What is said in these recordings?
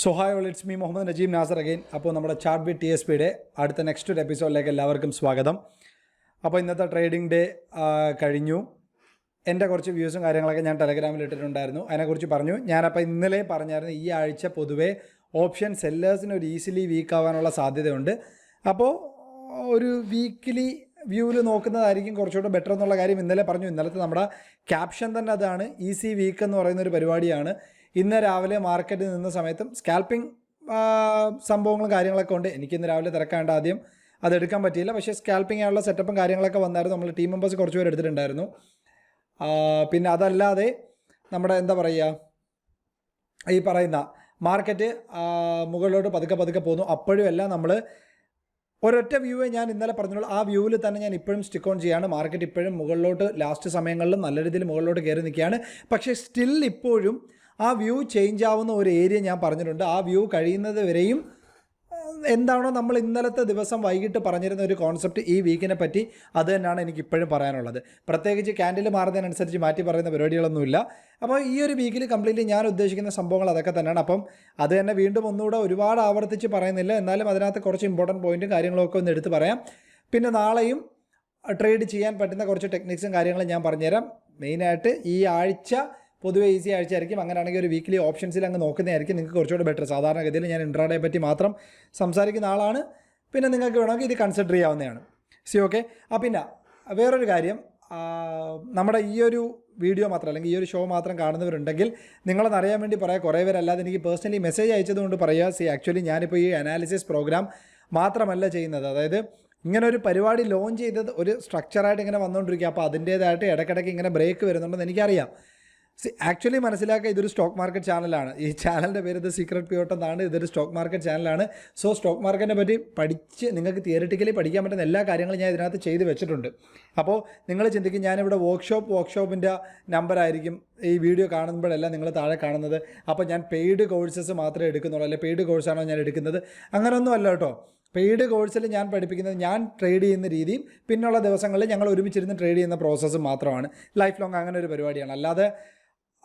So hi all it's me Muhammad Najeem Nasar again അപ്പോൾ നമ്മുടെ chart B T S പിയുടെ അടുത്ത next ഒരു എപ്പിസോഡിലേക്ക് എല്ലാവർക്കും സ്വാഗതം. അപ്പോൾ ഇന്നത്തെ ട്രേഡിംഗ് ഡേ കഴിഞ്ഞു. എന്റെ കുറച്ച് വ്യൂസും കാര്യങ്ങളൊക്കെ ഞാൻ ടെലഗ്രാമിൽ ഇട്ടിട്ടുണ്ടായിരുന്നു. അതിനെക്കുറിച്ച് പറഞ്ഞു. ഞാനപ്പോൾ ഇന്നലെ പറഞ്ഞായിരുന്നു ഈ ആഴ്ച പൊതുവേ ഓപ്ഷൻ സെല്ലേഴ്സിന് ഒരു ഈസിലി വീക്ക് ആവാനുള്ള സാധ്യതയുണ്ട്. അപ്പോൾ ഒരു വീക്കിലി വ്യൂവിൽ നോക്കുന്നതായിരിക്കും കുറച്ചുകൂടെ ബെറ്റർ എന്നുള്ള കാര്യം ഇന്നലെ പറഞ്ഞു. ഇന്നലത്തെ നമ്മുടെ ക്യാപ്ഷൻ തന്നെ അതാണ് ഈസി വീക്ക് എന്ന് പറയുന്ന ഒരു പരിപാടിയാണ്. ഇന്ന് രാവിലെ മാർക്കറ്റിൽ നിന്ന സമയത്തും സ്കാൽപ്പിംഗ് സംഭവങ്ങളും കാര്യങ്ങളൊക്കെ ഉണ്ട്. എനിക്ക് ഇന്ന് രാവിലെ തിരക്കാണ്ട് ആദ്യം അതെടുക്കാൻ പറ്റിയില്ല. പക്ഷേ സ്കാൽപ്പിംഗ് ആയുള്ള സെറ്റപ്പും കാര്യങ്ങളൊക്കെ വന്നായിരുന്നു. നമ്മൾ ടീം മെമ്പേഴ്സ് കുറച്ച് പേര് എടുത്തിട്ടുണ്ടായിരുന്നു. പിന്നെ അതല്ലാതെ നമ്മുടെ എന്താ പറയുക ഈ പറയുന്ന മാർക്കറ്റ് മുകളിലോട്ട് പതുക്കെ പതുക്കെ പോകുന്നു അപ്പോഴും എല്ലാം നമ്മൾ ഒരൊറ്റ വ്യൂവേ ഞാൻ ഇന്നലെ പറഞ്ഞുള്ളൂ ആ വ്യൂവിൽ തന്നെ ഞാൻ ഇപ്പോഴും സ്റ്റിക്ക് ഓൺ ചെയ്യാണ്. മാർക്കറ്റ് ഇപ്പോഴും മുകളിലോട്ട് ലാസ്റ്റ് സമയങ്ങളിലും നല്ല രീതിയിൽ മുകളിലോട്ട് കയറി നിൽക്കുകയാണ്. പക്ഷേ സ്റ്റിൽ ഇപ്പോഴും ആ വ്യൂ ചേഞ്ച് ആവുന്ന ഒരു ഏരിയ ഞാൻ പറഞ്ഞിട്ടുണ്ട്. ആ വ്യൂ കഴിയുന്നത് വരെയും എന്താണോ നമ്മൾ ഇന്നലത്തെ ദിവസം വൈകിട്ട് പറഞ്ഞിരുന്ന ഒരു കോൺസെപ്റ്റ് ഈ വീക്കിനെ പറ്റി അത് തന്നെയാണ് എനിക്ക് ഇപ്പോഴും പറയാനുള്ളത്. പ്രത്യേകിച്ച് ക്യാൻഡിൽ മാറുന്നതിനനുസരിച്ച് മാറ്റി പറയുന്ന പരിപാടികളൊന്നുമില്ല. അപ്പോൾ ഈ ഒരു വീക്കിൽ കംപ്ലീറ്റ്ലി ഞാൻ ഉദ്ദേശിക്കുന്ന സംഭവങ്ങൾ അതൊക്കെ തന്നെയാണ്. അപ്പം അത് തന്നെ വീണ്ടും ഒന്നുകൂടെ ഒരുപാട് ആവർത്തിച്ച് പറയുന്നില്ല. എന്നാലും അതിനകത്ത് കുറച്ച് ഇമ്പോർട്ടന്റ് പോയിന്റും കാര്യങ്ങളൊക്കെ ഒന്ന് എടുത്ത് പറയാം. പിന്നെ നാളെയും ട്രേഡ് ചെയ്യാൻ പറ്റുന്ന കുറച്ച് ടെക്നിക്സും കാര്യങ്ങളും ഞാൻ പറഞ്ഞുതരാം. മെയിനായിട്ട് ഈ ആഴ്ച പൊതുവേ ഈസി ആഴ്ചയായിരിക്കും. അങ്ങനെയാണെങ്കിൽ ഒരു വീക്കിലി ഓപ്ഷൻസിൽ അങ്ങ് നോക്കുന്നതായിരിക്കും. നിങ്ങൾക്ക് കുറച്ചുകൂടെ ബെറ്റർ സാധാരണഗതിയിൽ ഞാൻ ഇൻട്രാഡേ പറ്റി മാത്രം സംസാരിക്കുന്ന ആളാണ്. പിന്നെ നിങ്ങൾക്ക് വേണമെങ്കിൽ ഇത് കൺസിഡർ ചെയ്യാവുന്നതാണ്. സി ഓക്കെ ആ പിന്നെ വേറൊരു കാര്യം. നമ്മുടെ ഈ ഒരു വീഡിയോ മാത്രം അല്ലെങ്കിൽ ഈ ഒരു ഷോ മാത്രം കാണുന്നവരുണ്ടെങ്കിൽ നിങ്ങളത് അറിയാൻ വേണ്ടി പറയാം. കുറേ പേരല്ലാതെ എനിക്ക് പേഴ്സണലി മെസ്സേജ് അയച്ചതുകൊണ്ട് പറയുക സി ആക്ച്വലി ഞാനിപ്പോൾ ഈ അനാലിസിസ് പ്രോഗ്രാം മാത്രമല്ല ചെയ്യുന്നത്. അതായത് ഇങ്ങനെ ഒരു പരിപാടി ലോഞ്ച് ചെയ്തത് ഒരു സ്ട്രക്ചറായിട്ട് ഇങ്ങനെ വന്നുകൊണ്ടിരിക്കുക അപ്പോൾ അതിന്റേതായിട്ട് ഇടയ്ക്കിടയ്ക്ക് ഇങ്ങനെ ബ്രേക്ക് വരുന്നുണ്ടെന്ന് എനിക്കറിയാം. ആക്ച്വലി മനസ്സിലാക്കുക ഇതൊരു സ്റ്റോക്ക് മാർക്കറ്റ് ചാനലാണ് ഈ ചാനലിന്റെ പേര് ഇത് സീക്രട്ട് പ്യൂട്ട് എന്നാണ് ഇതൊരു സ്റ്റോക്ക് മാർക്കറ്റ് ചാനലാണ് സോ സ്റ്റോക്ക് മാർക്കറ്റിനെ പറ്റി പഠിച്ച് നിങ്ങൾക്ക് തിയറിറ്റിക്കലി പഠിക്കാൻ പറ്റുന്ന എല്ലാ കാര്യങ്ങളും ഞാൻ ഇതിനകത്ത് ചെയ്ത് വെച്ചിട്ടുണ്ട്. അപ്പോൾ നിങ്ങൾ ചിന്തിക്കും ഞാനിവിടെ വർക്ക്ഷോപ്പ് വർക്ക്ഷോപ്പിന്റെ നമ്പർ ആയിരിക്കും ഈ വീഡിയോ കാണുമ്പോഴല്ല നിങ്ങൾ താഴെ കാണുന്നത്. അപ്പോൾ ഞാൻ പെയ്ഡ് കോഴ്സസ് മാത്രമേ എടുക്കുന്നുള്ളൂ അല്ലെ പെയ്ഡ് കോഴ്സാണോ ഞാൻ എടുക്കുന്നത്? അങ്ങനെയൊന്നും അല്ല കേട്ടോ. പെയ്ഡ് കോഴ്സിൽ ഞാൻ പഠിപ്പിക്കുന്നത് ഞാൻ ട്രേഡ് ചെയ്യുന്ന രീതിയും പിന്നുള്ള ദിവസങ്ങളിൽ ഞങ്ങൾ ഒരുമിച്ചിരുന്ന് ട്രേഡ് ചെയ്യുന്ന പ്രോസസ്സും മാത്രമാണ്. ലൈഫ് ലോങ് അങ്ങനെ ഒരു പരിപാടിയാണ്. അല്ലാതെ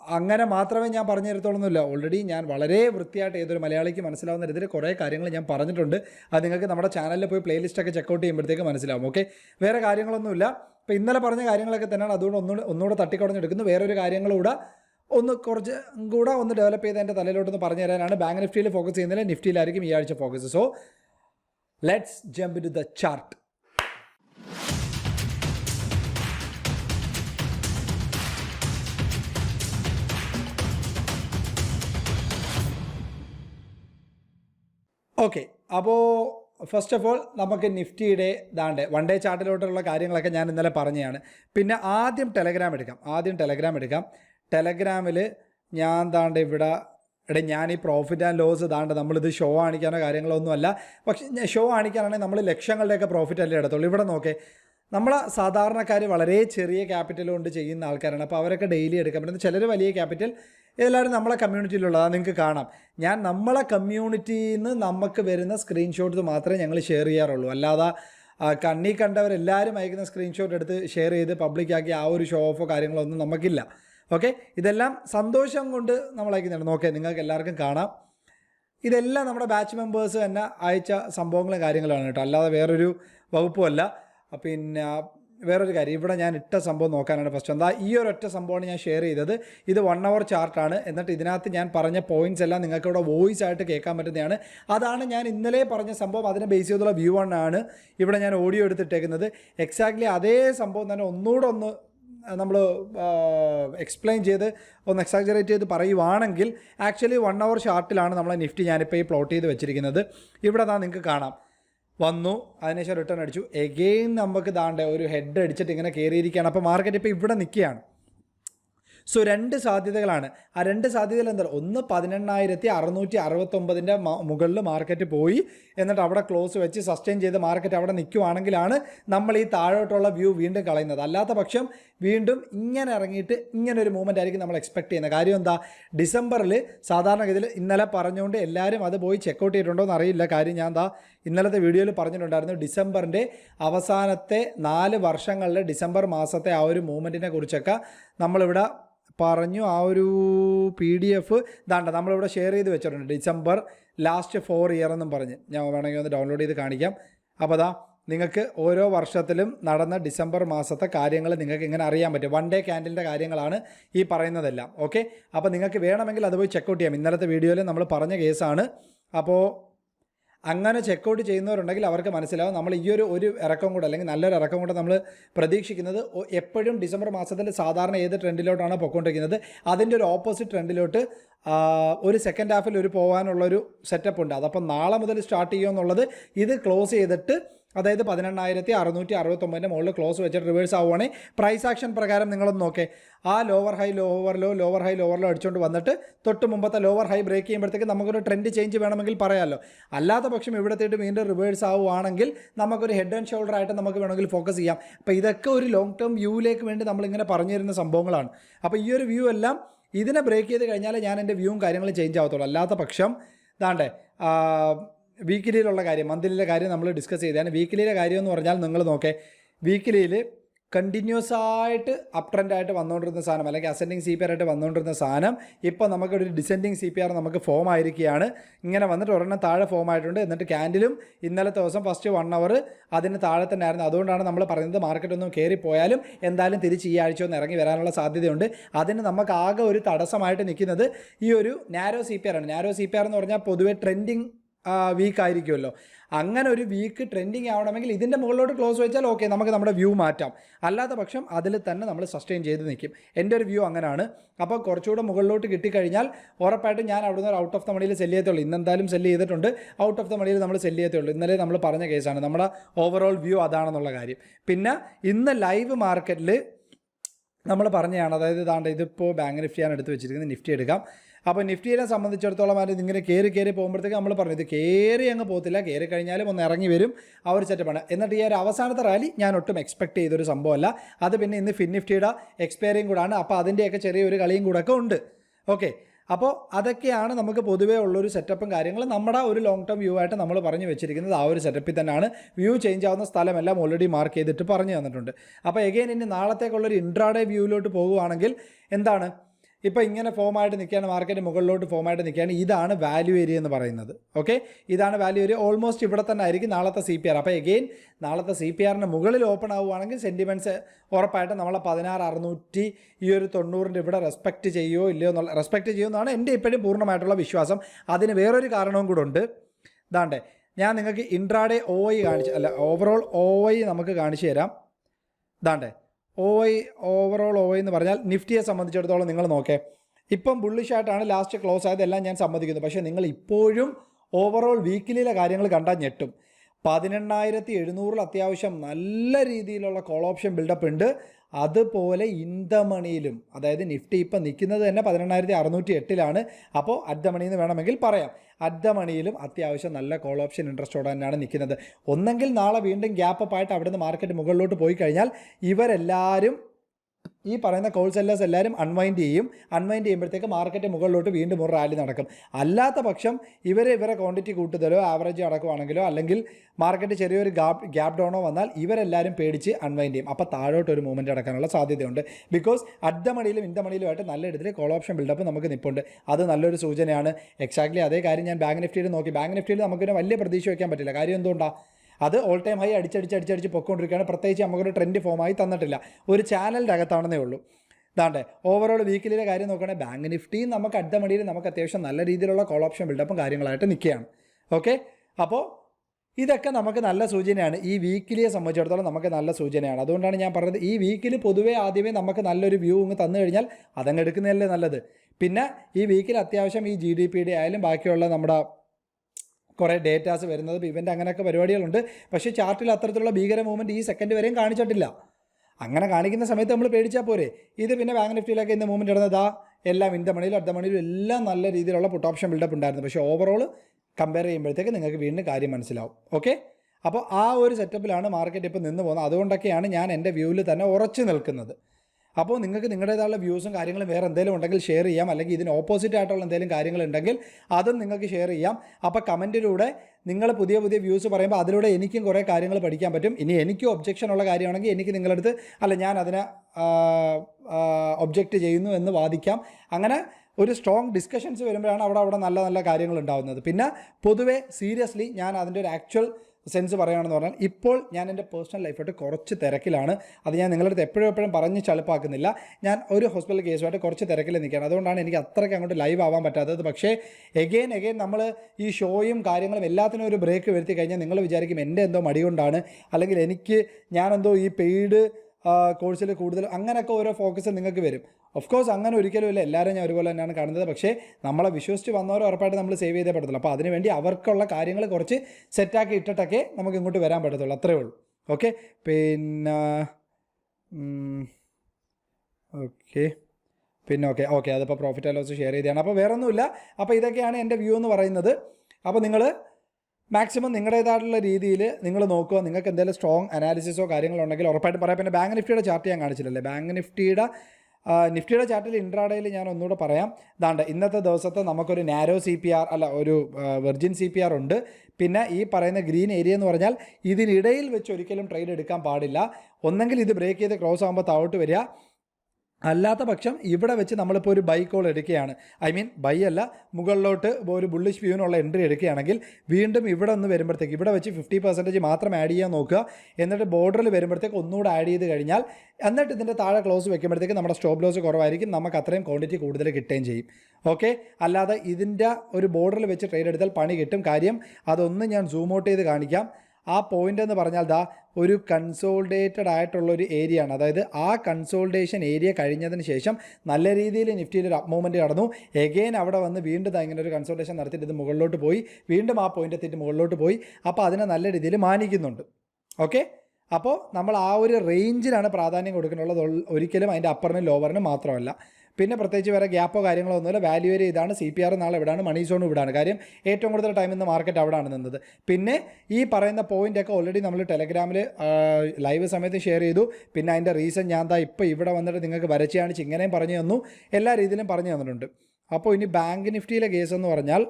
അങ്ങനെ മാത്രമേ ഞാൻ പറഞ്ഞു തരത്തുള്ളൊന്നുമില്ല ഓൾറെഡി ഞാൻ വളരെ വൃത്തിയായിട്ട് ഏതൊരു മലയാളിക്ക് മനസ്സിലാവുന്ന രീതിയിൽ കുറേ കാര്യങ്ങൾ ഞാൻ പറഞ്ഞിട്ടുണ്ട്. അത് നിങ്ങൾക്ക് നമ്മുടെ ചാനലിൽ പോയി പ്ലേലിസ്റ്റൊക്കെ ചെക്കൗട്ട് ചെയ്യുമ്പോഴത്തേക്ക് മനസ്സിലാവും. ഓക്കെ വേറെ കാര്യങ്ങളൊന്നുമില്ല. ഇപ്പം ഇന്നലെ പറഞ്ഞ കാര്യങ്ങളൊക്കെ തന്നെയാണ്. അതുകൊണ്ട് ഒന്നുകൂടെ ഒന്നുകൂടെ തട്ടിക്കുടഞ്ഞെടുക്കുന്നു. വേറൊരു കാര്യങ്ങളൂടെ ഒന്ന് കുറച്ച് കൂടെ ഒന്ന് ഡെവലപ്പ് ചെയ്ത് എന്റെ തലയിലോട്ടൊന്ന് പറഞ്ഞു തരാനാണ്. ബാങ്ക് നിഫ്റ്റിയിൽ ഫോക്കസ് ചെയ്യുന്നില്ല നിഫ്റ്റിയിലായിരിക്കും ഈ ആഴ്ച focus so let's jump to the chart okay അപ്പോൾ ഫസ്റ്റ് ഓഫ് ഓൾ നമുക്ക് നിഫ്റ്റിയുടെ ദാണ്ട് വൺ ഡേ ചാർട്ടിലോട്ടുള്ള കാര്യങ്ങളൊക്കെ ഞാൻ ഇന്നലെ പറഞ്ഞതാണ് പിന്നെ ആദ്യം ടെലഗ്രാം എടുക്കാം ആദ്യം ടെലഗ്രാം എടുക്കാം. ടെലഗ്രാമിൽ ഞാൻ ദാണ്ട് ഇവിടെ ഇവിടെ ഞാൻ ഈ പ്രോഫിറ്റ് ആൻഡ് ലോസ് ദാണ്ട് നമ്മളിത് ഷോ കാണിക്കാനോ കാര്യങ്ങളോ ഒന്നുമല്ല. പക്ഷേ ഷോ കാണിക്കാനാണെങ്കിൽ നമ്മൾ ലക്ഷങ്ങളുടെയൊക്കെ പ്രോഫിറ്റ് അല്ലേ എടുത്തുള്ളൂ. ഇവിടെ നോക്കേ നമ്മളെ സാധാരണക്കാർ വളരെ ചെറിയ ക്യാപിറ്റൽ കൊണ്ട് ചെയ്യുന്ന ആൾക്കാരാണ്. അപ്പോൾ അവരൊക്കെ ഡെയിലി എടുക്കാൻ പറ്റുന്നത് ചിലർ വലിയ ക്യാപിറ്റൽ എല്ലാവരും നമ്മളെ കമ്മ്യൂണിറ്റിയിലുള്ളതാണ് നിങ്ങൾക്ക് കാണാം. ഞാൻ നമ്മളെ കമ്മ്യൂണിറ്റിയിൽ നിന്ന് നമുക്ക് വരുന്ന സ്ക്രീൻഷോട്ട്സ് മാത്രമേ ഞങ്ങൾ ഷെയർ ചെയ്യാറുള്ളൂ. അല്ലാതെ കണ്ണി കണ്ടവരെല്ലാവരും അയക്കുന്ന സ്ക്രീൻഷോട്ട് എടുത്ത് ഷെയർ ചെയ്ത് പബ്ലിക്കാക്കി ആ ഒരു ഷോ ഓഫോ കാര്യങ്ങളോ ഒന്നും നമുക്കില്ല. ഓക്കെ ഇതെല്ലാം സന്തോഷം കൊണ്ട് നമ്മൾ അയക്കുന്നുണ്ട്. നോക്കേ നിങ്ങൾക്ക് എല്ലാവർക്കും കാണാം. ഇതെല്ലാം നമ്മുടെ ബാച്ച് മെമ്പേഴ്സ് തന്നെ അയച്ച സംഭവങ്ങളും കാര്യങ്ങളാണ് കേട്ടോ. അല്ലാതെ വേറൊരു വകുപ്പുമല്ല പിന്നെ വേറൊരു കാര്യം ഇവിടെ ഞാൻ ഇട്ട സംഭവം നോക്കാനാണ് ഫസ്റ്റ് എന്താ ഈ ഒരു ഒറ്റ സംഭവമാണ് ഞാൻ ഷെയർ ചെയ്തത്. ഇത് വൺ അവർ ചാർട്ടാണ് എന്നിട്ട് ഇതിനകത്ത് ഞാൻ പറഞ്ഞ പോയിന്റ്സ് എല്ലാം നിങ്ങൾക്ക് ഇവിടെ വോയിസ് ആയിട്ട് കേൾക്കാൻ പറ്റുന്നതാണ്. അതാണ് ഞാൻ ഇന്നലെ പറഞ്ഞ സംഭവം അതിനെ ബേസ് ചെയ്തുള്ള വ്യൂ ആണ്. ഇവിടെ ഞാൻ ഓഡിയോ എടുത്തിട്ടേക്കുന്നത്. എക്സാക്ട്ലി അതേ സംഭവം തന്നെ ഒന്നുകൂടെ ഒന്ന് നമ്മൾ എക്സ്പ്ലെയിൻ ചെയ്ത് ഒന്ന് എക്സാജറേറ്റ് ചെയ്ത് പറയുവാണെങ്കിൽ ആക്ച്വലി വൺ അവർ ഷാർട്ടിലാണ് നമ്മളെ നിഫ്റ്റി ഞാനിപ്പോൾ ഈ പ്ലോട്ട് ചെയ്ത് വെച്ചിരിക്കുന്നത്. ഇവിടെ നിങ്ങൾക്ക് കാണാം. വന്നു. അതിനുശേഷം റിട്ടേൺ അടിച്ചു. എഗെയിൻ നമുക്ക് ദാണ്ട് ഒരു ഹെഡ് അടിച്ചിട്ട് ഇങ്ങനെ കയറിയിരിക്കുകയാണ് അപ്പോൾ മാർക്കറ്റ് ഇപ്പോൾ ഇവിടെ നിൽക്കുകയാണ്. സോ രണ്ട് സാധ്യതകളാണ്. ആ രണ്ട് സാധ്യതകൾ എന്താ? ഒന്ന് പതിനെണ്ണായിരത്തി അറുന്നൂറ്റി അറുപത്തൊമ്പതിന്റെ മുകളിൽ മാർക്കറ്റ് പോയി. എന്നിട്ട് അവിടെ ക്ലോസ് വെച്ച് സസ്റ്റെയിൻ ചെയ്ത് മാർക്കറ്റ് അവിടെ നിൽക്കുവാണെങ്കിലാണ് നമ്മൾ ഈ താഴോട്ടുള്ള വ്യൂ വീണ്ടും കളയുന്നത്. അല്ലാത്ത പക്ഷം വീണ്ടും ഇങ്ങനെ ഇറങ്ങിയിട്ട് ഇങ്ങനെ ഒരു മൂവ്മെന്റ് ആയിരിക്കും നമ്മൾ എക്സ്പെക്ട് ചെയ്യുന്നത്. കാര്യം എന്താ? ഡിസംബറിൽ സാധാരണഗതിയിൽ ഇന്നലെ പറഞ്ഞുകൊണ്ട് എല്ലാവരും അത് പോയി ചെക്കൗട്ട് ചെയ്തിട്ടുണ്ടോ എന്ന് അറിയില്ല. കാര്യം ഞാൻ എന്താ ഇന്നലത്തെ വീഡിയോയിൽ പറഞ്ഞിട്ടുണ്ടായിരുന്നു ഡിസംബറിന്റെ അവസാനത്തെ നാല് വർഷങ്ങളിലെ ഡിസംബർ മാസത്തെ ആ ഒരു മൂവ്മെന്റിനെ കുറിച്ചൊക്കെ നമ്മളിവിടെ പറഞ്ഞു. ആ ഒരു പി ഡി എഫ് ഇതാണ്ട് നമ്മളിവിടെ ഷെയർ ചെയ്ത് വെച്ചിട്ടുണ്ട്. ഡിസംബർ ലാസ്റ്റ് ഫോർ ഇയർ എന്നും പറഞ്ഞ്. ഞാൻ വേണമെങ്കിൽ ഒന്ന് ഡൗൺലോഡ് ചെയ്ത് കാണിക്കാം. അപ്പോൾ അതാ നിങ്ങൾക്ക് ഓരോ വർഷത്തിലും നടന്ന ഡിസംബർ മാസത്തെ കാര്യങ്ങൾ നിങ്ങൾക്ക് ഇങ്ങനെ അറിയാൻ പറ്റും. വൺ ഡേ ക്യാൻഡിലിന്റെ കാര്യങ്ങളാണ് ഈ പറയുന്നതെല്ലാം. ഓക്കെ അപ്പോൾ നിങ്ങൾക്ക് വേണമെങ്കിൽ അത് പോയി ചെക്കൗട്ട് ചെയ്യാം. ഇന്നലത്തെ വീഡിയോയിൽ നമ്മൾ പറഞ്ഞ കേസാണ് അപ്പോൾ അങ്ങനെ ചെക്കൗട്ട് ചെയ്യുന്നവരുണ്ടെങ്കിൽ അവർക്ക് മനസ്സിലാവും. നമ്മൾ ഈ ഒരു ഒരു ഇറക്കം കൂടെ അല്ലെങ്കിൽ നല്ലൊരു ഇറക്കം കൂടെ നമ്മൾ പ്രതീക്ഷിക്കുന്നത് എപ്പോഴും ഡിസംബർ മാസത്തിൽ സാധാരണ ഏത് ട്രെൻഡിലോട്ടാണ് പൊയ്ക്കൊണ്ടിരിക്കുന്നത് അതിന്റെ ഒരു ഓപ്പോസിറ്റ് ട്രെൻഡിലോട്ട് ഒരു സെക്കൻഡ് ഹാഫിൽ ഒരു പോകാനുള്ളൊരു സെറ്റപ്പ് ഉണ്ട്. അതപ്പം നാളെ മുതൽ സ്റ്റാർട്ട് ചെയ്യുമെന്നുള്ളത് ഇത് ക്ലോസ് ചെയ്തിട്ട് അതായത് പതിനെണ്ണായിരത്തി അറുന്നൂറ്റി അറുപത്തൊമ്പതിന്റെ മുകളിൽ ക്ലോസ് വെച്ചിട്ട് റിവേഴ്സ് ആവുകയാണെങ്കിൽ പ്രൈസ് ആക്ഷൻ പ്രകാരം നിങ്ങളൊന്ന് നോക്കേ. ആ lower high lower low lower high lower low അടിച്ചുകൊണ്ട് വന്നിട്ട് തൊട്ട് മുമ്പത്തെ ലോവർ ഹൈ ബ്രേക്ക് ചെയ്യുമ്പോഴത്തേക്ക് നമുക്കൊരു ട്രെൻഡ് ചേഞ്ച് വേണമെങ്കിൽ പറയാമല്ലോ അല്ലാത്ത പക്ഷം ഇവിടത്തേട്ട് വീണ്ടും റിവേഴ്സ് ആവുകയാണെങ്കിൽ നമുക്കൊരു ഹെഡ് ആൻഡ് ഷോൾഡർ ആയിട്ട് നമുക്ക് വേണമെങ്കിൽ ഫോക്കസ് ചെയ്യാം. അപ്പോൾ ഇതൊക്കെ ഒരു ലോങ് ടേം വ്യൂവിലേക്ക് വേണ്ടി നമ്മളിങ്ങനെ പറഞ്ഞു തരുന്ന സംഭവങ്ങളാണ്. അപ്പോൾ ഈ ഒരു വ്യൂ എല്ലാം ഇതിനെ ബ്രേക്ക് ചെയ്ത് കഴിഞ്ഞാൽ ഞാൻ എന്റെ വ്യൂവും കാര്യങ്ങളും ചേഞ്ച് ആവത്തുള്ളൂ. അല്ലാത്ത പക്ഷം ദാണ്ടേ വീക്കിലിയിലുള്ള കാര്യം മന്ത്ലിയിലെ കാര്യം നമ്മൾ ഡിസ്കസ് ചെയ്തതാണ്. വീക്കിലിയിലെ കാര്യം എന്ന് പറഞ്ഞാൽ നിങ്ങൾ നോക്കേ വീക്കിലിയിൽ കണ്ടിന്യൂസ് ആയിട്ട് അപ് ട്രെൻഡ് ആയിട്ട് വന്നുകൊണ്ടിരുന്ന സാധനം അല്ലെങ്കിൽ അസെൻഡിങ് സി പി ആർ ആയിട്ട് വന്നുകൊണ്ടിരുന്ന സാധനം ഇപ്പോൾ നമുക്കൊരു ഡിസെൻഡിങ് സി പി ആർ നമുക്ക് ഫോം ആയിരിക്കുകയാണ്. ഇങ്ങനെ വന്നിട്ട് ഒരെണ്ണം താഴെ ഫോം ആയിട്ടുണ്ട്. എന്നിട്ട് ക്യാൻഡിലും ഇന്നലത്തെ ദിവസം ഫസ്റ്റ് വൺ അവർ അതിന് താഴെ തന്നെ ആയിരുന്നു. അതുകൊണ്ടാണ് നമ്മൾ പറയുന്നത് മാർക്കറ്റ് ഒന്നും കയറിപ്പോയാലും എന്തായാലും തിരിച്ച് ഈ ആഴ്ച ഒന്ന് ഇറങ്ങി വരാനുള്ള സാധ്യതയുണ്ട്. അതിന് നമുക്ക് ആകെ ഒരു തടസ്സമായിട്ട് നിൽക്കുന്നത് ഈ ഒരു നാരോ സി പി ആർ ആണ്. നാരോ സി പി ആർ എന്ന് പറഞ്ഞാൽ പൊതുവേ ട്രെൻഡിങ് വീക്ക് ആയിരിക്കുമല്ലോ. അങ്ങനെ ഒരു വീക്ക് ട്രെൻഡിങ് ആവണമെങ്കിൽ ഇതിന്റെ മുകളിലോട്ട് ക്ലോസ് വെച്ചാൽ ഓക്കെ നമുക്ക് നമ്മുടെ വ്യൂ മാറ്റാം. അല്ലാത്ത പക്ഷം അതിൽ തന്നെ നമ്മൾ സസ്റ്റെയിൻ ചെയ്ത് നിൽക്കും. എന്റെ ഒരു വ്യൂ അങ്ങനെയാണ് അപ്പോൾ കുറച്ചുകൂടെ മുകളിലോട്ട് കിട്ടിക്കഴിഞ്ഞാൽ ഉറപ്പായിട്ടും ഞാൻ അവിടുന്ന് ഒരു ഔട്ട് ഓഫ് ദ മണിയിൽ സെല്ല് ചെയ്യത്തുള്ളൂ. ഇന്ന് എന്തായാലും സെല്ല് ചെയ്തിട്ടുണ്ട് ഔട്ട് ഓഫ് ദ മണിയിൽ നമ്മൾ സെല്ല് ചെയ്യത്തുള്ളൂ. ഇന്നലെ നമ്മൾ പറഞ്ഞ കേസാണ് നമ്മുടെ ഓവറോൾ വ്യൂ അതാണെന്നുള്ള കാര്യം. പിന്നെ ഇന്ന് ലൈവ് മാർക്കറ്റിൽ നമ്മൾ പറഞ്ഞതാണ്. അതായത് ഇതാണ്ട് ഇതിപ്പോൾ ബാങ്ക് നിഫ്റ്റിയാണ് എടുത്ത് വെച്ചിരിക്കുന്നത്. നിഫ്റ്റി എടുക്കാം. അപ്പോൾ നിഫ്റ്റിയെ സംബന്ധിച്ചിടത്തോളം അത് ഇതിങ്ങനെ കയറി കയറി പോകുമ്പോഴത്തേക്ക് നമ്മൾ പറഞ്ഞു ഇത് കയറി അങ്ങ് പോകത്തില്ല കയറി കഴിഞ്ഞാലും ഒന്ന് ഇറങ്ങി വരും. ആ ഒരു സെറ്റപ്പാണ് എന്നിട്ട് ഈ ഒരു അവസാനത്തെ റാലി ഞാൻ ഒട്ടും എക്സ്പെക്ട് ചെയ്തൊരു സംഭവമല്ല. അത് പിന്നെ ഇന്ന് ഫിൻ നിഫ്റ്റിയുടെ എക്സ്പയറിയും കൂടാണ്. അപ്പോൾ അതിന്റെയൊക്കെ ചെറിയൊരു കളിയും കൂടെ ഒക്കെ ഉണ്ട്. ഓക്കെ അപ്പോൾ അതൊക്കെയാണ് നമുക്ക് പൊതുവേ ഉള്ളൊരു സെറ്റപ്പും കാര്യങ്ങളും. നമ്മുടെ ഒരു ലോങ് ടേം വ്യൂ ആയിട്ട് നമ്മൾ പറഞ്ഞു വെച്ചിരിക്കുന്നത് ആ ഒരു സെറ്റപ്പിൽ തന്നെയാണ്. വ്യൂ ചേഞ്ച് ആവുന്ന സ്ഥലമെല്ലാം ഓൾറെഡി മാർക്ക് ചെയ്തിട്ട് പറഞ്ഞു തന്നിട്ടുണ്ട്. അപ്പോൾ എഗെയിൻ ഇനി നാളത്തേക്കുള്ളൊരു ഇൻട്രാഡേ വ്യൂവിലോട്ട് പോകുവാണെങ്കിൽ എന്താണ്? ഇപ്പോൾ ഇങ്ങനെ ഫോമായിട്ട് നിൽക്കുകയാണ് മാർക്കറ്റ് മുകളിലോട്ട് ഫോമായിട്ട് നിൽക്കുകയാണ്. ഇതാണ് വാല്യൂ ഏരിയ എന്ന് പറയുന്നത്. ഓക്കെ ഇതാണ് വാല്യൂ ഏരിയ ഓൾമോസ്റ്റ് ഇവിടെ തന്നെ ആയിരിക്കും നാളത്തെ സി പി ആർ അപ്പോൾ എഗെയിൻ നാളത്തെ സി പി ആറിന് മുകളിൽ ഓപ്പൺ ആവുകയാണെങ്കിൽ സെന്റിമെന്റ്സ് ഉറപ്പായിട്ടും നമ്മളെ പതിനാറ് അറുന്നൂറ്റി ഈ ഒരു തൊണ്ണൂറിന്റെ ഇവിടെ റെസ്പെക്ട് ചെയ്യുമോ ഇല്ലയോ എന്നുള്ള റെസ്പെക്റ്റ് ചെയ്യുമെന്നാണ് എന്റെ ഇപ്പോഴും പൂർണമായിട്ടുള്ള വിശ്വാസം. അതിന് വേറൊരു കാരണവും കൂടെ ഉണ്ട്. ഇതാണ്ടേ ഞാൻ നിങ്ങൾക്ക് ഇൻട്രാഡേ ഒ ഐ കാണിച്ച് അല്ല ഓവറോൾ ഒ ഐ നമുക്ക് കാണിച്ചു തരാം. ഇതാണ്ടേ O I overall O I എന്ന് പറഞ്ഞാൽ നിഫ്റ്റിയെ സംബന്ധിച്ചിടത്തോളം നിങ്ങൾ നോക്കേ. ഇപ്പം ബുള്ളിഷായിട്ടാണ് ലാസ്റ്റ് ക്ലോസ് ആയതെല്ലാം ഞാൻ സമ്മതിക്കുന്നു. പക്ഷേ നിങ്ങൾ ഇപ്പോഴും ഓവറോൾ വീക്കിലിയിലെ കാര്യങ്ങൾ കണ്ടാൽ ഞെട്ടും. പതിനെണ്ണായിരത്തി എഴുന്നൂറിൽ അത്യാവശ്യം നല്ല രീതിയിലുള്ള കോൾ ഓപ്ഷൻ ബിൽഡപ്പ് ഉണ്ട്. അതുപോലെ ഇന്തമണിയിലും അതായത് നിഫ്റ്റി ഇപ്പം നിൽക്കുന്നത് തന്നെ പതിനെണ്ണായിരത്തി അറുന്നൂറ്റി എട്ടിലാണ് അപ്പോൾ അറ്റ് ദ മണി എന്ന് വേണമെങ്കിൽ പറയാം. അറ്റ് ദ മണിയിലും അത്യാവശ്യം നല്ല കോൾ ഓപ്ഷൻ ഇൻട്രസ്റ്റോടെ തന്നെയാണ് നിൽക്കുന്നത്. ഒന്നെങ്കിൽ നാളെ വീണ്ടും ഗ്യാപ്പ് അപ്പ് ആയിട്ട് അവിടുന്ന് മാർക്കറ്റ് മുകളിലോട്ട് പോയി കഴിഞ്ഞാൽ ഇവരെല്ലാവരും ഈ പറയുന്ന കോൾ സെല്ലേഴ്സ് എല്ലാവരും അൺവൈൻഡ് ചെയ്യും. അൺവൈൻഡ് ചെയ്യുമ്പോഴത്തേക്ക് മാർക്കറ്റ് മുകളിലോട്ട് വീണ്ടും ഒരു റാലി നടക്കും. അല്ലാത്ത പക്ഷം ഇവർ ഇവരെ ക്വാണ്ടിറ്റി കൂട്ടുതലോ ആവറേജ് അടക്കുവാണെങ്കിലോ അല്ലെങ്കിൽ മാർക്കറ്റ് ചെറിയൊരു ഗ്യാപ്പ് ഗ്യാപ് ഡൗണോ വന്നാൽ ഇവരെല്ലാവരും പേടിച്ച് അൺവൈൻഡ് ചെയ്യും. അപ്പോൾ താഴോട്ട് ഒരു മൂവ്മെന്റ് അടക്കാനുള്ള സാധ്യതയുണ്ട്. ബിക്കോസ് അഡ്ഡ മണിയിലും ഇന്ന മണിയിലുമായിട്ട് നല്ല ഇടത്തിൽ കോൾ ഓപ്ഷൻ ബിൽഡപ്പ് നമുക്ക് നിൽപ്പുണ്ട് അത് നല്ലൊരു സൂചനയാണ്. എക്സാക്ട്ലി അതേ കാര്യം ഞാൻ ബാങ്ക് നിഫ്റ്റിയിൽ നോക്കി. ബാങ്ക് നിഫ്റ്റിയിൽ നമുക്കൊരു വലിയ പ്രതീക്ഷ വയ്ക്കാൻ പറ്റില്ല. കാര്യം എന്തുകൊണ്ടാണ് അത് ഓൾ ടൈം ഹൈ അടിച്ചടിച്ച് അടിച്ചടിച്ച് പൊക്കോണ്ടിരിക്കുകയാണ്. പ്രത്യേകിച്ച് നമുക്കൊരു ട്രെൻഡ് ഫോമായി തന്നിട്ടില്ല. ഒരു ചാനലിന്റെ അകത്താണെന്നേ ഉള്ളൂ. ദാണ്ടേ ഓവറോൾ വീക്കിലെ കാര്യം നോക്കുകയാണെങ്കിൽ ബാങ്ക് നിഫ്റ്റിയും നമുക്ക് അടുത്ത മണിയിൽ നമുക്ക് അത്യാവശ്യം നല്ല രീതിയിലുള്ള കോൾ ഓപ്ഷൻ ബിൽഡപ്പും കാര്യങ്ങളായിട്ട് നിൽക്കുകയാണ്. ഓക്കെ അപ്പോൾ ഇതൊക്കെ നമുക്ക് നല്ല സൂചനയാണ്. ഈ വീക്കിലിയെ സംബന്ധിച്ചിടത്തോളം നമുക്ക് നല്ല സൂചനയാണ്. അതുകൊണ്ടാണ് ഞാൻ പറഞ്ഞത് ഈ വീക്കിൽ പൊതുവേ ആദ്യമേ നമുക്ക് നല്ലൊരു വ്യൂ ഇങ്ങ് തന്നു കഴിഞ്ഞാൽ അതങ്ങ് എടുക്കുന്നതല്ലേ നല്ലത്. പിന്നെ ഈ വീക്കിൽ അത്യാവശ്യം ഈ ജി ഡി പിയുടെ ആയാലും ബാക്കിയുള്ള നമ്മുടെ കുറേ ഡേറ്റാസ് വരുന്നത്. ഇവന്റ് അങ്ങനെയൊക്കെ പരിപാടികളുണ്ട്. പക്ഷേ ചാർട്ടിൽ അത്തരത്തിലുള്ള ഭീകര മൂവ്മെന്റ് ഈ സെക്കൻഡ് വരെയും കാണിച്ചിട്ടില്ല. അങ്ങനെ കാണിക്കുന്ന സമയത്ത് നമ്മൾ പേടിച്ചാൽ പോരെ. ഇത് പിന്നെ ബാങ്ക് നിഫ്റ്റിയിലൊക്കെ ഇന്ന് മൂവ്മെന്റ് ഇടുന്നതാ എല്ലാം ഇന്ന മണിയിലും അർദ്ധ മണിയിലും എല്ലാം നല്ല രീതിയിലുള്ള പുട്ട് ഓപ്ഷൻ ബിൽഡപ്പ് ഉണ്ടായിരുന്നു. പക്ഷേ ഓവറോൾ കമ്പയർ ചെയ്യുമ്പോഴത്തേക്ക് നിങ്ങൾക്ക് വീണ്ടും കാര്യം മനസ്സിലാവും. ഓക്കെ? അപ്പോൾ ആ ഒരു സെറ്റപ്പിലാണ് മാർക്കറ്റ് ഇപ്പോൾ നിന്ന് പോകുന്നത്. അതുകൊണ്ടൊക്കെയാണ് ഞാൻ എന്റെ വ്യൂവിൽ തന്നെ ഉറച്ചു നിൽക്കുന്നത്. അപ്പോൾ നിങ്ങൾക്ക് നിങ്ങളുടേതായുള്ള വ്യൂസും കാര്യങ്ങളും വേറെ എന്തെങ്കിലും ഉണ്ടെങ്കിൽ ഷെയർ ചെയ്യാം. അല്ലെങ്കിൽ ഇതിന് ഓപ്പോസിറ്റ് ആയിട്ടുള്ള എന്തെങ്കിലും കാര്യങ്ങളുണ്ടെങ്കിൽ അതും നിങ്ങൾക്ക് ഷെയർ ചെയ്യാം. അപ്പോൾ കമന്റിലൂടെ നിങ്ങൾ പുതിയ പുതിയ വ്യൂസ് പറയുമ്പോൾ അതിലൂടെ എനിക്കും കുറേ കാര്യങ്ങൾ പഠിക്കാൻ പറ്റും. ഇനി എനിക്കും ഒബ്ജക്ഷൻ ഉള്ള കാര്യമാണെങ്കിൽ എനിക്ക് നിങ്ങളടുത്ത് അല്ല ഞാൻ അതിനെ ഒബ്ജക്റ്റ് ചെയ്യുന്നു എന്ന് വാദിക്കാം. അങ്ങനെ ഒരു സ്ട്രോങ് ഡിസ്കഷൻസ് വരുമ്പോഴാണ് അവിടെ അവിടെ നല്ല നല്ല കാര്യങ്ങൾ ഉണ്ടാകുന്നത് പിന്നെ പൊതുവേ സീരിയസ്ലി ഞാൻ അതിന്റെ ഒരു ആക്ച്വൽ സെൻസ് പറയുകയാണെന്ന് പറഞ്ഞാൽ ഇപ്പോൾ ഞാൻ എന്റെ പേഴ്സണൽ ലൈഫായിട്ട് കുറച്ച് തിരക്കിലാണ്. അത് ഞാൻ നിങ്ങളുടെ അടുത്ത് എപ്പോഴും എപ്പോഴും പറഞ്ഞ് ചളുപ്പാക്കുന്നില്ല. ഞാൻ ഒരു ഹോസ്പിറ്റൽ കേസുമായിട്ട് കുറച്ച് തിരക്കിൽ നിൽക്കുകയാണ്. അതുകൊണ്ടാണ് എനിക്ക് അത്രയ്ക്ക് അങ്ങോട്ട് ലൈവ് ആവാൻ പറ്റാത്തത്. പക്ഷേ എഗെയിൻ എഗെയിൻ നമ്മൾ ഈ ഷോയും കാര്യങ്ങളും എല്ലാത്തിനും ഒരു ബ്രേക്ക് വരുത്തി കഴിഞ്ഞാൽ നിങ്ങൾ വിചാരിക്കും എന്റെ എന്തോ മടി കൊണ്ടാണ്. അല്ലെങ്കിൽ എനിക്ക് ഞാനെന്തോ ഈ പെയ്ഡ് കോഴ്സിൽ കൂടുതൽ അങ്ങനെയൊക്കെ ഓരോ ഫോക്കസ് നിങ്ങൾക്ക് വരും. ഓഫ് കോഴ്സ് അങ്ങനെ ഒരിക്കലും ഇല്ല. എല്ലാവരും ഞാൻ ഒരുപോലെ തന്നെയാണ് കാണുന്നത്. പക്ഷേ നമ്മളെ വിശ്വസിച്ച് വന്നവരെ ഉറപ്പായിട്ട് നമ്മൾ സേവ് ചെയ്തേ പറ്റത്തുള്ളൂ. അപ്പോൾ അതിനുവേണ്ടി അവർക്കുള്ള കാര്യങ്ങൾ കുറച്ച് സെറ്റാക്കി ഇട്ടിട്ടൊക്കെ നമുക്ക് ഇങ്ങോട്ട് വരാൻ പറ്റത്തുള്ളൂ. അത്രേ ഉള്ളൂ. ഓക്കെ പിന്നെ ഓക്കെ പിന്നെ ഓക്കെ ഓക്കെ അതിപ്പോൾ പ്രോഫിറ്റ് ആൻഡ് ലോസ് ഷെയർ ചെയ്തതാണ്. അപ്പോൾ വേറെ ഒന്നുമില്ല അപ്പോൾ ഇതൊക്കെയാണ് എന്റെ വ്യൂ എന്ന് പറയുന്നത്. അപ്പോൾ നിങ്ങൾ മാക്സിമം നിങ്ങളുടേതായിട്ടുള്ള രീതിയിൽ നിങ്ങൾ നോക്കുക. നിങ്ങൾക്ക് എന്തെങ്കിലും സ്ട്രോങ് അനാലിസിസോ കാര്യങ്ങളോ ഉണ്ടെങ്കിൽ ഉറപ്പായിട്ട് പറയാം. പിന്നെ ബാങ്ക് നിഫ്റ്റിയുടെ ചാർട്ട് ഞാൻ കാണിച്ചില്ലല്ലേ? ബാങ്ക് നിഫ്റ്റിയുടെ നിഫ്റ്റിയുടെ ചാർട്ടിൽ ഇൻട്രാഡേയിൽ ഞാൻ ഒന്നുകൂടെ പറയാം. ഇതാണ്ട് ഇന്നത്തെ ദിവസത്തെ നമുക്കൊരു നാരോ സി പി ആർ അല്ല ഒരു വെർജിൻ സി പി ആർ ഉണ്ട്. പിന്നെ ഈ പറയുന്ന ഗ്രീൻ ഏരിയ എന്ന് പറഞ്ഞാൽ ഇതിനിടയിൽ വെച്ച് ഒരിക്കലും ട്രേഡ് എടുക്കാൻ പാടില്ല. ഒന്നെങ്കിൽ ഇത് ബ്രേക്ക് ചെയ്ത് ക്രോസ് ആകുമ്പോൾ താഴോട്ട് വരിക. അല്ലാത്ത പക്ഷം ഇവിടെ വെച്ച് നമ്മളിപ്പോൾ ഒരു ബൈ കോൾ എടുക്കുകയാണ്. ഐ മീൻ ബൈ അല്ല മുകളിലോട്ട് ഒരു ബുള്ളിഷ് വ്യൂവിനുള്ള എൻട്രി എടുക്കുകയാണെങ്കിൽ വീണ്ടും ഇവിടെ ഒന്ന് വരുമ്പോഴത്തേക്ക് ഇവിടെ വെച്ച് ഫിഫ്റ്റി പെർസെന്റേജ് മാത്രം ആഡ് ചെയ്യാൻ നോക്കുക. എന്നിട്ട് ബോർഡറിൽ വരുമ്പോഴത്തേക്ക് ഒന്നുകൂടെ ആഡ് ചെയ്ത് കഴിഞ്ഞാൽ എന്നിട്ട് ഇതിന്റെ താഴെ ക്ലോസ് വെക്കുമ്പോഴത്തേക്ക് നമ്മുടെ സ്റ്റോപ്പ് ലോസ് കുറവായിരിക്കും. നമുക്ക് അത്രയും ക്വാണ്ടിറ്റി കൂടുതൽ കിട്ടുകയും ചെയ്യും. ഓക്കെ അല്ലാതെ ഇതിന്റെ ഒരു ബോർഡറിൽ വെച്ച് ട്രേഡ് എടുത്താൽ പണി കിട്ടും. കാര്യം അതൊന്ന് ഞാൻ സൂം ഔട്ട് ചെയ്ത് കാണിക്കാം. ആ പോയിന്റ് എന്ന് പറഞ്ഞാൽ ദാ ഒരു കൺസോൾഡേറ്റഡ് ആയിട്ടുള്ള ഒരു ഏരിയ ആണ്. അതായത് ആ കൺസോൾഡേഷൻ ഏരിയ കഴിഞ്ഞതിന് ശേഷം നല്ല രീതിയിൽ നിഫ്റ്റിയിൽ ഒരു അപ്പ് കടന്നു. എഗെയിൻ അവിടെ വന്ന് വീണ്ടും ഇങ്ങനെ ഒരു കൺസോൾട്ടേഷൻ നടത്തിയിട്ട് ഇത് മുകളിലോട്ട് പോയി. വീണ്ടും ആ പോയിന്റ് എത്തിയിട്ട് മുകളിലോട്ട് പോയി. അപ്പോൾ അതിനെ നല്ല രീതിയിൽ മാനിക്കുന്നുണ്ട്. ഓക്കെ അപ്പോൾ നമ്മൾ ആ ഒരു റേഞ്ചിലാണ് പ്രാധാന്യം കൊടുക്കുന്നുള്ളത്. ഒരിക്കലും അതിന്റെ അപ്പറിനും ലോവറിനും മാത്രമല്ല. പിന്നെ പ്രത്യേകിച്ച് വേറെ ഗ്യാപ്പോ കാര്യങ്ങളോ ഒന്നുമില്ല. വാല്യൂ ഏരിയ ഇതാണ്. സി പി ആർ നാളെ ഇവിടെയാണ് മണി സോണും ഇവിടെയാണ് കാര്യം ഏറ്റവും കൂടുതൽ ടൈം ഇന്ന് മാർക്കറ്റ് അവിടെയാണ് നിന്നത്. പിന്നെ ഈ പറയുന്ന പോയിന്റൊക്കെ ഓൾറെഡി നമ്മൾ ടെലഗ്രാമിൽ ലൈവ് സമയത്ത് ഷെയർ ചെയ്തു. പിന്നെ അതിന്റെ റീസൺ ഞാൻ താ ഇപ്പോൾ ഇവിടെ വന്നിട്ട് നിങ്ങൾക്ക് വരച്ച് കാണിച്ച് ഇങ്ങനെയും പറഞ്ഞു തന്നു. എല്ലാ രീതിയിലും പറഞ്ഞു തന്നിട്ടുണ്ട്. അപ്പോൾ ഇനി ബാങ്ക് നിഫ്റ്റിയിലെ കേസ് എന്ന് പറഞ്ഞാൽ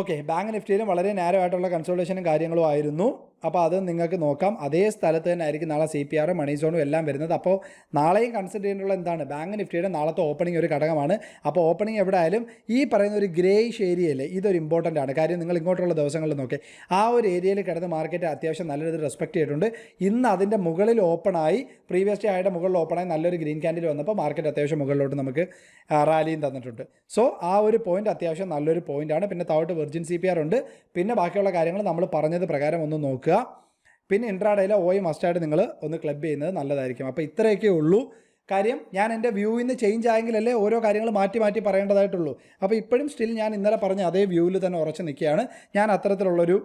ഓക്കെ ബാങ്ക് നിഫ്റ്റിയിലും വളരെ നേരമായിട്ടുള്ള കൺസൾട്ടേഷനും കാര്യങ്ങളും ആയിരുന്നു. അപ്പോൾ അത് നിങ്ങൾക്ക് നോക്കാം. അതേ സ്ഥലത്ത് തന്നെ ആയിരിക്കും നാളെ സി പി ആറും മണി സോണും എല്ലാം വരുന്നത്. അപ്പോൾ നാളെയും കൺസിഡർ ചെയ്യേണ്ടുള്ള എന്താണ്? ബാങ്ക് നിഫ്റ്റിയുടെ നാളത്തെ ഓപ്പണിംഗ് ഒരു ഘടകമാണ്. അപ്പോൾ ഓപ്പണിംഗ് എവിടെ ആയാലും ഈ പറയുന്ന ഒരു ഗ്രേ ഏരിയയിൽ ഇതൊരു ഇമ്പോർട്ടന്റ് ആണ്. കാര്യം നിങ്ങൾ ഇങ്ങോട്ടുള്ള ദിവസങ്ങളിൽ നോക്കി ആ ഒരു ഏരിയയിൽ കിടന്ന് മാർക്കറ്റ് അത്യാവശ്യം നല്ല രീതിയിൽ റെസ്പെക്ട് ചെയ്തിട്ടുണ്ട്. ഇന്ന് അതിന്റെ മുകളിൽ ഓപ്പണായി പ്രീവിയസ് ഡേ ആയിട്ട് മുകളിൽ ഓപ്പണായി നല്ലൊരു ഗ്രീൻ ക്യാൻഡിൽ വന്നപ്പോൾ മാർക്കറ്റ് അത്യാവശ്യം മുകളിലോട്ട് നമുക്ക് റാലിയും തന്നിട്ടുണ്ട്. സോ ആ ഒരു പോയിന്റ് അത്യാവശ്യം നല്ലൊരു പോയിന്റാണ് പിന്നെ താഴോട്ട് വെർജിൻ സി പി ആർ ഉണ്ട്. പിന്നെ ബാക്കിയുള്ള കാര്യങ്ങൾ നമ്മൾ പറഞ്ഞത് പ്രകാരം ഒന്ന് നോക്കുക. പിന്നെ ഇൻട്രാഡേയിലെ ഓയി മസ്റ്റായിട്ട് നിങ്ങൾ ഒന്ന് ക്ലബ് ചെയ്യുന്നത് നല്ലതായിരിക്കും. അപ്പോൾ ഇത്രയൊക്കെ ഉള്ളൂ. കാര്യം ഞാൻ എന്റെ വ്യൂവിൽ നിന്ന് ചേഞ്ച് ആയെങ്കിലല്ലേ ഓരോ കാര്യങ്ങൾ മാറ്റി മാറ്റി പറയേണ്ടതായിട്ടുള്ളൂ. അപ്പോൾ ഇപ്പോഴും സ്റ്റിൽ ഞാൻ ഇന്നലെ പറഞ്ഞ അതേ വ്യൂവിൽ തന്നെ ഉറച്ചു നിൽക്കുകയാണ്. ഞാൻ അത്തരത്തിലുള്ളൊരു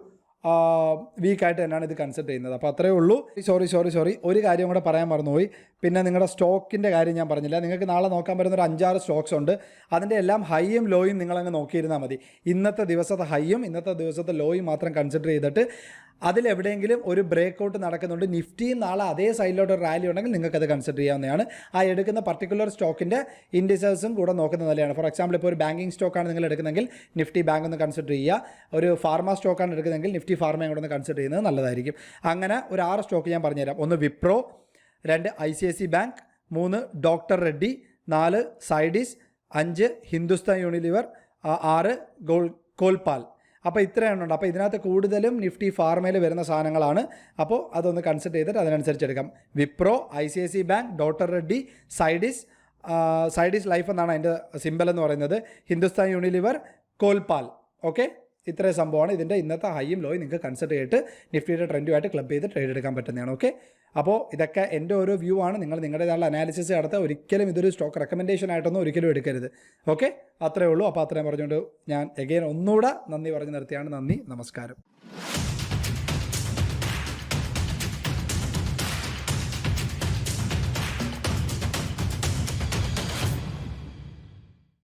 വീക്കായിട്ട് തന്നെയാണ് ഇത് കൺസിഡർ ചെയ്യുന്നത്. അപ്പോൾ അത്രയേ ഉള്ളൂ. സോറി സോറി സോറി ഒരു കാര്യം കൂടെ പറയാൻ മറന്നുപോയി. പിന്നെ നിങ്ങളുടെ സ്റ്റോക്കിന്റെ കാര്യം ഞാൻ പറഞ്ഞില്ല. നിങ്ങൾക്ക് നാളെ നോക്കാൻ പറ്റുന്ന ഒരു അഞ്ചാറ് സ്റ്റോക്സ് ഉണ്ട്. അതിന്റെ എല്ലാം ഹൈയും ലോയും നിങ്ങളങ്ങ് നോക്കിയിരുന്നാൽ മതി. ഇന്നത്തെ ദിവസത്തെ ഹൈയും ഇന്നത്തെ ദിവസത്തെ ലോയും മാത്രം കൺസിഡർ ചെയ്തിട്ട് അതിലെവിടെയെങ്കിലും ഒരു ബ്രേക്ക് ഔട്ട് നടക്കുന്നുണ്ട്. നിഫ്റ്റിയും നാളെ അതേ സൈഡിലോട്ട് റാലി ഉണ്ടെങ്കിൽ നിങ്ങൾക്കത് കൺസിഡർ ചെയ്യാവുന്നതാണ്. ആ എടുക്കുന്ന പർട്ടിക്കുലർ സ്റ്റോക്കിന്റെ ഇൻഡിസേഴ്സും കൂടെ നോക്കുന്ന നിലയാണ്. ഫോർ എക്സാമ്പിൾ ഇപ്പോൾ ഒരു ബാങ്കിങ് സ്റ്റോക്കാണ് നിങ്ങൾ എടുക്കുന്നതെങ്കിൽ നിഫ്റ്റി ബാങ്ക് ഒന്ന് കൺസിഡർ ചെയ്യുക. ഒരു ഫാർമ സ്റ്റോക്കാണ് എടുക്കുന്നതെങ്കിൽ നിഫ്റ്റി ഫാർമയും കൂടെ ഒന്ന് കൺസിഡർ ചെയ്യുന്നത് നല്ലതായിരിക്കും. അങ്ങനെ ഒരു ആറ് സ്റ്റോക്ക് ഞാൻ പറഞ്ഞുതരാം. ഒന്ന് വിപ്രോ രണ്ട് I C I C bank മൂന്ന് ഡോക്ടർ റെഡ്ഡി നാല് സൈഡിസ് അഞ്ച് ഹിന്ദുസ്ഥാൻ യൂണിലിവർ ആറ് ഗോൾ കോൽപാൽ. അപ്പോൾ ഇത്രയാണ് ഉണ്ട് അപ്പോൾ ഇതിനകത്ത് കൂടുതലും നിഫ്റ്റി ഫാർമയിൽ വരുന്ന സാധനങ്ങളാണ്. അപ്പോൾ അതൊന്ന് കൺസിഡർ ചെയ്തിട്ട് അതിനനുസരിച്ച് എടുക്കാം. Wipro I C I C bank doctor Reddy Zydus Zydus life എന്നാണ് അതിന്റെ സിമ്പൽ എന്ന് പറയുന്നത്. ഹിന്ദുസ്ഥാൻ യൂണിലിവർ കോൽപാൽ. ഓക്കെ ഇത്രയും സംഭവമാണ്. ഇതിന്റെ ഇന്നത്തെ ഹൈയും ലോയും നിങ്ങൾക്ക് കൺസിഡർ ചെയ്തിട്ട് നിഫ്റ്റിയുടെ ട്രെൻഡുമായിട്ട് ക്ലബ് ചെയ്ത് ട്രേഡ് എടുക്കാൻ പറ്റുന്നതാണ്. ഓക്കെ അപ്പോൾ ഇതൊക്കെ എന്റെ ഒരു വ്യൂ ആണ്. നിങ്ങൾ നിങ്ങളുടേതായുള്ള അനാലിസിസ് നടത്തുക. ഒരിക്കലും ഇതൊരു സ്റ്റോക്ക് റെക്കമെൻഡേഷൻ ആയിട്ടൊന്നും ഒരിക്കലും എടുക്കരുത്. ഓക്കെ അത്രേ ഉള്ളൂ. അപ്പോൾ അത്രയും പറഞ്ഞുകൊണ്ട് ഞാൻ എഗെയിൻ ഒന്നുകൂടെ നന്ദി പറഞ്ഞു നിർത്തിയാണ്. നന്ദി. നമസ്കാരം.